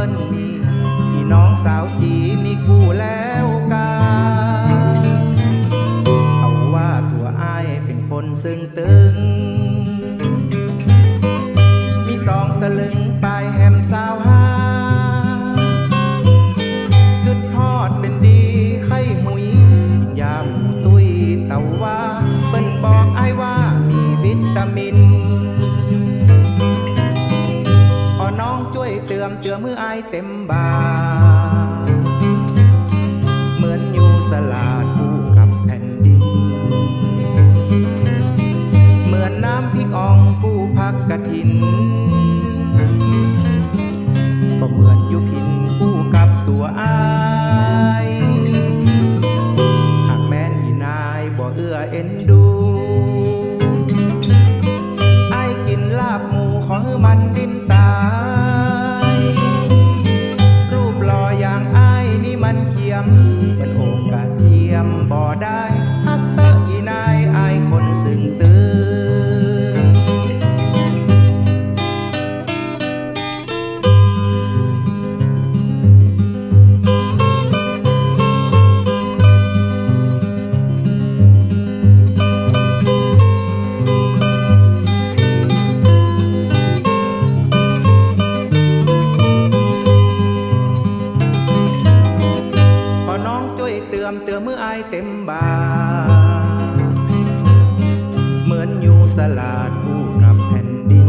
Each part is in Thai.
ปิ้นมีอีน้องสาวจีมีคู่แล้วกาเขาว่าตัวอ้ายเป็นคนซึ่งตึง มีสองสลึงปลายแฮมสาวหาคึดทอดเป็นดีไข่หมุยกินยาหมูตุยเต่าว่าเปิ้นบอกอ้ายว่ามีวิตามิน ช่วยเตือมเตือมืออายเต็มบาเหมือนอยู่สลาดคู่กับแผ่นดิน เหมือนน้ำพริกอ่องกู้พักกะถิน ก็เหมือนยู่พินคู่กับตัวอายหากแม้นอีนายบ่เอื้อเอ็นดูอกินลาบหมูขอให้มันดินตา มันเขียมมันโอกาสเทียมบ่ได้ เตือมเตือมืออายเต็มบาเหมือนอยู่สลาดคู่กับแผ่นดิน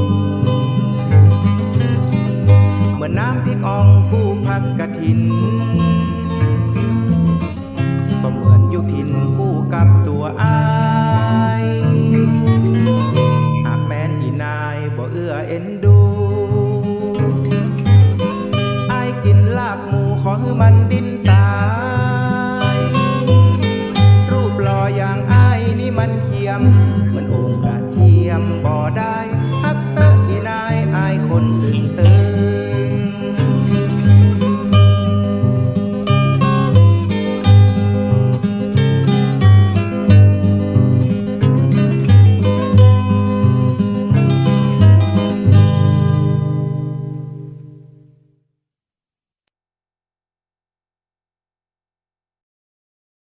เหมือนน้ำพริกอ่องคู่พักกะถิน ก็เหมือนอยู่พินคู่กับตัวอายหากแม้นอีนายบ่เอื้อเอ็นดูอายกินลาบหมูขอให้มัน บันเคียม มันโอ่งกระเทียมบ่ได้